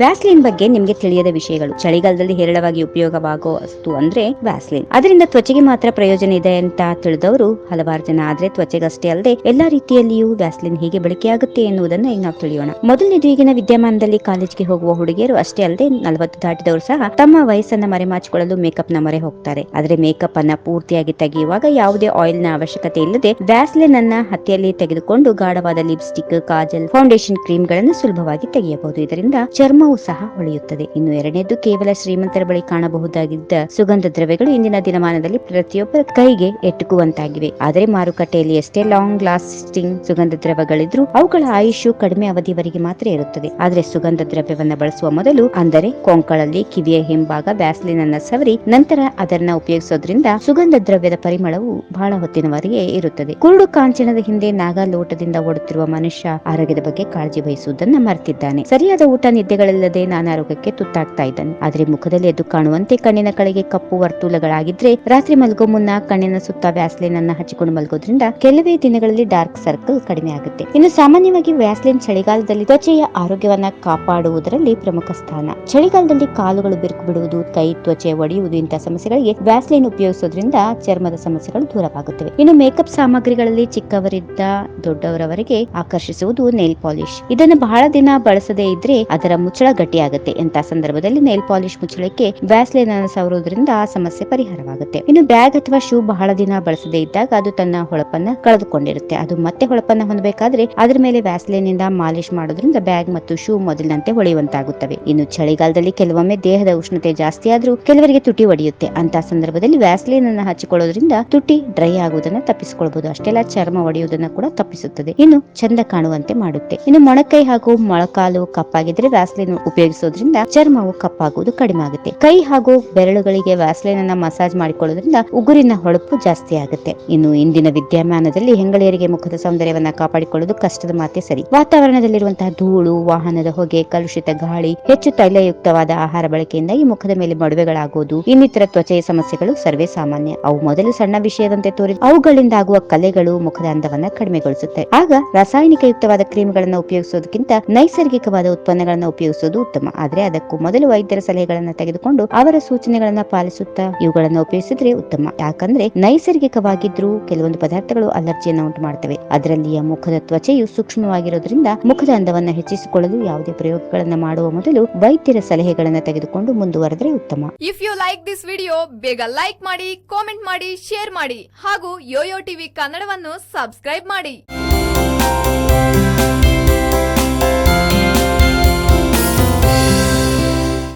Vaseline ಬಗ್ಗೆ ನಿಮಗೆ ತಿಳಿಯದ ವಿಷಯಗಳು. ಚಳಿಗಾಲದಲ್ಲಿ ಹೇರಳವಾಗಿ ಉಪಯೋಗವಾಗೋ ವಸ್ತು ಅಂದ್ರೆ ವ್ಯಾಸ್ಲಿನ್. ಅದರಿಂದ ತ್ವಚೆಗೆ ಮಾತ್ರ ಪ್ರಯೋಜನ ಇದೆ ಅಂತ ತಿಳಿದವರು ಹಲವಾರು ಜನ. ಆದ್ರೆ ತ್ವಚೆಗಷ್ಟೇ ಅಲ್ಲದೆ ಎಲ್ಲಾ ರೀತಿಯಲ್ಲಿಯೂ ವ್ಯಾಸ್ಲಿನ್ ಹೇಗೆ ಬಳಕೆಯಾಗುತ್ತೆ ಎನ್ನುವುದನ್ನು ಈಗ ನಾವು ತಿಳಿಯೋಣ. ಮೊದಲನೇದು ಈಗಿನ ವಿದ್ಯಮಾನದಲ್ಲಿ ಕಾಲೇಜ್ಗೆ ಹೋಗುವ ಹುಡುಗಿಯರು ಅಷ್ಟೇ ಅಲ್ಲದೆ ನಲವತ್ತು ದಾಟಿದವರು ಸಹ ತಮ್ಮ ವಯಸ್ಸನ್ನ ಮರೆಮಾಚಿಕೊಳ್ಳಲು ಮೇಕಪ್ನ ಮೊರೆ ಹೋಗ್ತಾರೆ. ಆದ್ರೆ ಮೇಕಪ್ ಅನ್ನ ಪೂರ್ತಿಯಾಗಿ ತೆಗೆಯುವಾಗ ಯಾವುದೇ ಆಯಿಲ್ನ ಅವಶ್ಯಕತೆ ಇಲ್ಲದೆ ವ್ಯಾಸ್ಲಿನ್ ಅನ್ನ ಹತ್ತಿಯಲ್ಲಿ ತೆಗೆದುಕೊಂಡು ಗಾಢವಾದ ಲಿಪ್ಸ್ಟಿಕ್ ಕಾಜಲ್ ಫೌಂಡೇಶನ್ ಕ್ರೀಮ್ಗಳನ್ನು ಸುಲಭವಾಗಿ ತೆಗೆಯಬಹುದು. ಇದರಿಂದ ಚರ್ಮವು ಸಹ ಹೊಳೆಯುತ್ತದೆ ಇನ್ನು ಎರಡನೇದು ಕೇವಲ ಶ್ರೀಮಂತರ ಬಳಿ ಕಾಣಬಹುದಾಗಿದ್ದ ಸುಗಂಧ ದ್ರವ್ಯಗಳು ಇಂದಿನ ದಿನಮಾನದಲ್ಲಿ ಪ್ರತಿಯೊಬ್ಬರ ಕೈಗೆ ಎಟುಕುವಂತಾಗಿವೆ. ಆದರೆ ಮಾರುಕಟ್ಟೆಯಲ್ಲಿ ಎಷ್ಟೇ ಲಾಂಗ್ ಲಾಸ್ಟಿಂಗ್ ಸುಗಂಧ ದ್ರವ್ಯಗಳಿದ್ರು ಅವುಗಳ ಆಯುಷ್ಯು ಕಡಿಮೆ ಅವಧಿವರೆಗೆ ಮಾತ್ರ ಇರುತ್ತದೆ. ಆದರೆ ಸುಗಂಧ ದ್ರವ್ಯವನ್ನು ಬಳಸುವ ಮೊದಲು ಅಂದರೆ ಕೊಂಕಳಲ್ಲಿ ಕಿವಿಯ ಹಿಂಭಾಗ ವ್ಯಾಸ್ಲಿನ್ ಅನ್ನ ಸವರಿ, ನಂತರ ಅದನ್ನ ಉಪಯೋಗಿಸೋದ್ರಿಂದ ಸುಗಂಧ ದ್ರವ್ಯದ ಪರಿಮಳವು ಬಹಳ ಹೊತ್ತಿನವರೆಗೆ ಇರುತ್ತದೆ. ಕುರುಡು ಕಾಂಚನದ ಹಿಂದೆ ನಾಗಾ ಲೋಟದಿಂದ ಓಡುತ್ತಿರುವ ಮನುಷ್ಯ ಆರೋಗ್ಯದ ಬಗ್ಗೆ ಕಾಳಜಿ ವಹಿಸುವುದನ್ನ ಮರೆತಿದ್ದಾನೆ. ಸರಿಯಾದ ಊಟ ನಿದ್ದೆಗಳಿಲ್ಲದೆ ನಾನಾರೋಗ್ಯಕ್ಕೆ ತುತ್ತಾಗ್ತಾ ಇದ್ದಾನೆ. ಆದ್ರೆ ಮುಖದಲ್ಲಿ ಎದ್ದು ಕಾಣುವಂತೆ ಕಣ್ಣಿನ ಕಳೆಗೆ ಕಪ್ಪು ವರ್ತುಲಗಳಾಗಿದ್ರೆ ರಾತ್ರಿ ಮಲಗೋ ಮುನ್ನ ಕಣ್ಣಿನ ಸುತ್ತ ವ್ಯಾಸ್ಲಿನ್ ಅನ್ನ ಹಚ್ಚಿಕೊಂಡು ಮಲಗೋದ್ರಿಂದ ಕೆಲವೇ ದಿನಗಳಲ್ಲಿ ಡಾರ್ಕ್ ಸರ್ಕಲ್ ಕಡಿಮೆ ಆಗುತ್ತೆ. ಇನ್ನು ಸಾಮಾನ್ಯವಾಗಿ ವ್ಯಾಸ್ಲಿನ್ ಚಳಿಗಾಲದಲ್ಲಿ ತ್ವಚೆಯ ಆರೋಗ್ಯವನ್ನ ಕಾಪಾಡುವುದರಲ್ಲಿ ಪ್ರಮುಖ ಸ್ಥಾನ. ಚಳಿಗಾಲದಲ್ಲಿ ಕಾಲುಗಳು ಬಿರುಕು ಬಿಡುವುದು, ಕೈ ತ್ವಚೆ ಒಡೆಯುವುದು ಇಂತಹ ಸಮಸ್ಯೆಗಳಿಗೆ ವ್ಯಾಸ್ಲಿನ್ ಉಪಯೋಗಿಸೋದ್ರಿಂದ ಚರ್ಮದ ಸಮಸ್ಯೆಗಳು ದೂರವಾಗುತ್ತವೆ. ಇನ್ನು ಮೇಕಪ್ ಸಾಮಗ್ರಿಗಳಲ್ಲಿ ಚಿಕ್ಕವರಿದ್ದ ದೊಡ್ಡವರವರೆಗೆ ಆಕರ್ಷಿಸುವುದು ನೇಲ್ ಪಾಲಿಶ್. ಇದನ್ನು ಬಹಳ ದಿನ ಬಳಸದೇ ಇದ್ರೆ ಅದರ ಮುಚ್ಚಳ ಗಟ್ಟಿಯಾಗುತ್ತೆ. ಅಂತ ಸಂದರ್ಭದಲ್ಲಿ ನೈಲ್ ಪಾಲಿಶ್ ಮುಚ್ಚಳಕ್ಕೆ ವ್ಯಾಸ್ಲೈನ್ ಅನ್ನು ಸವರುವುದರಿಂದ ಆ ಸಮಸ್ಯೆ ಪರಿಹಾರವಾಗುತ್ತೆ. ಇನ್ನು ಬ್ಯಾಗ್ ಅಥವಾ ಶೂ ಬಹಳ ದಿನ ಬಳಸದೇ ಇದ್ದಾಗ ಅದು ತನ್ನ ಹೊಳಪನ್ನ ಕಳೆದುಕೊಂಡಿರುತ್ತೆ. ಅದು ಮತ್ತೆ ಹೊಳಪನ್ನ ಹೊಂದಬೇಕಾದ್ರೆ ಅದರ ಮೇಲೆ ವ್ಯಾಸ್ಲೈನ್ ಇಂದ ಮಾಲಿಶ್ ಮಾಡೋದ್ರಿಂದ ಬ್ಯಾಗ್ ಮತ್ತು ಶೂ ಮೊದಲಿನಂತೆ ಹೊಳೆಯುವಂತಾಗುತ್ತವೆ. ಇನ್ನು ಚಳಿಗಾಲದಲ್ಲಿ ಕೆಲವೊಮ್ಮೆ ದೇಹದ ಉಷ್ಣತೆ ಜಾಸ್ತಿ ಆದ್ರೂ ಕೆಲವರಿಗೆ ತುಟಿ ಒಡೆಯುತ್ತೆ. ಅಂತ ಸಂದರ್ಭದಲ್ಲಿ ವ್ಯಾಸ್ಲೈನ್ ಅನ್ನು ಹಚ್ಚಿಕೊಳ್ಳೋದ್ರಿಂದ ತುಟಿ ಡ್ರೈ ಆಗುವುದನ್ನ ತಪ್ಪಿಸಿಕೊಳ್ಳಬಹುದು ಅಷ್ಟೆಲ್ಲ ಚರ್ಮ ಒಡೆಯುವುದನ್ನ ಕೂಡ ತಪ್ಪಿಸುತ್ತದೆ. ಇನ್ನು ಚಂದ ಕಾಣುವಂತೆ ಮಾಡುತ್ತೆ. ಇನ್ನು ಮೊಣಕೈ ಹಾಗೂ ಮೊಳಕಾಲು ಕಪ್ಪಾಗಿದ್ರೆ ವ್ಯಾಸ್ಲಿನ್ ಉಪಯೋಗಿಸೋದ್ರಿಂದ ಚರ್ಮವು ಕಪ್ಪಾಗುವುದು ಕಡಿಮೆ ಆಗುತ್ತೆ. ಕೈ ಹಾಗೂ ಬೆರಳುಗಳಿಗೆ ವ್ಯಾಸ್ಲೈನ್ ಅನ್ನ ಮಸಾಜ್ ಮಾಡಿಕೊಳ್ಳೋದ್ರಿಂದ ಉಗುರಿನ ಹೊಳಪು ಜಾಸ್ತಿ ಆಗುತ್ತೆ. ಇನ್ನು ಇಂದಿನ ವಿದ್ಯಮಾನದಲ್ಲಿ ಹೆಂಗಳೆಯರಿಗೆ ಮುಖದ ಸೌಂದರ್ಯವನ್ನ ಕಾಪಾಡಿಕೊಳ್ಳುವುದು ಕಷ್ಟದ ಮಾತೆ ಸರಿ. ವಾತಾವರಣದಲ್ಲಿರುವಂತಹ ಧೂಳು, ವಾಹನದ ಹೊಗೆ, ಕಲುಷಿತ ಗಾಳಿ, ಹೆಚ್ಚು ತೈಲಯುಕ್ತವಾದ ಆಹಾರ ಬಳಕೆಯಿಂದಾಗಿ ಮುಖದ ಮೇಲೆ ಮಡುವೆಗಳಾಗುವುದು ಇನ್ನಿತರ ತ್ವಚೆಯ ಸಮಸ್ಯೆಗಳು ಸರ್ವೇ ಸಾಮಾನ್ಯ. ಅವು ಮೊದಲು ಸಣ್ಣ ವಿಷಯದಂತೆ ತೋರಿ, ಅವುಗಳಿಂದ ಆಗುವ ಕಲೆಗಳು ಮುಖದ ಅಂದವನ್ನ ಕಡಿಮೆಗೊಳಿಸುತ್ತೆ. ಆಗ ರಾಸಾಯನಿಕ ಯುಕ್ತವಾದ ಕ್ರೀಮ್ಗಳನ್ನ ಉಪಯೋಗಿಸೋದಕ್ಕಿಂತ ನೈಸರ್ಗಿಕವಾದ ಉತ್ಪನ್ನಗಳನ್ನ ಉತ್ತಮ. ಆದರೆ ಅದಕ್ಕೂ ಮೊದಲು ವೈದ್ಯರ ಸಲಹೆಗಳನ್ನು ತೆಗೆದುಕೊಂಡು ಅವರ ಸೂಚನೆಗಳನ್ನು ಪಾಲಿಸುತ್ತಾ ಇವುಗಳನ್ನು ಉಪಯೋಗಿಸಿದ್ರೆ ಉತ್ತಮ. ಯಾಕಂದ್ರೆ ನೈಸರ್ಗಿಕವಾಗಿದ್ರೂ ಕೆಲವೊಂದು ಪದಾರ್ಥಗಳು ಅಲರ್ಜಿಯನ್ನು ಉಂಟು ಮಾಡ್ತವೆ ಅದರಲ್ಲಿಯ ಮುಖದ ತ್ವಚೆಯು ಸೂಕ್ಷ್ಮವಾಗಿರೋದ್ರಿಂದ ಮುಖದ ಅಂದವನ್ನು ಹೆಚ್ಚಿಸಿಕೊಳ್ಳಲು ಯಾವುದೇ ಪ್ರಯೋಗಗಳನ್ನು ಮಾಡುವ ಮೊದಲು ವೈದ್ಯರ ಸಲಹೆಗಳನ್ನು ತೆಗೆದುಕೊಂಡು ಮುಂದುವರೆದ್ರೆ ಉತ್ತಮ. If you like this video ಬೇಗ ಲೈಕ್ ಮಾಡಿ ಕಾಮೆಂಟ್ ಮಾಡಿ ಶೇರ್ ಮಾಡಿ ಹಾಗೂ ಯೋಯೋ ಟಿವಿ ಕನ್ನಡವನ್ನು ಸಬ್ಸ್ಕ್ರೈಬ್ ಮಾಡಿ.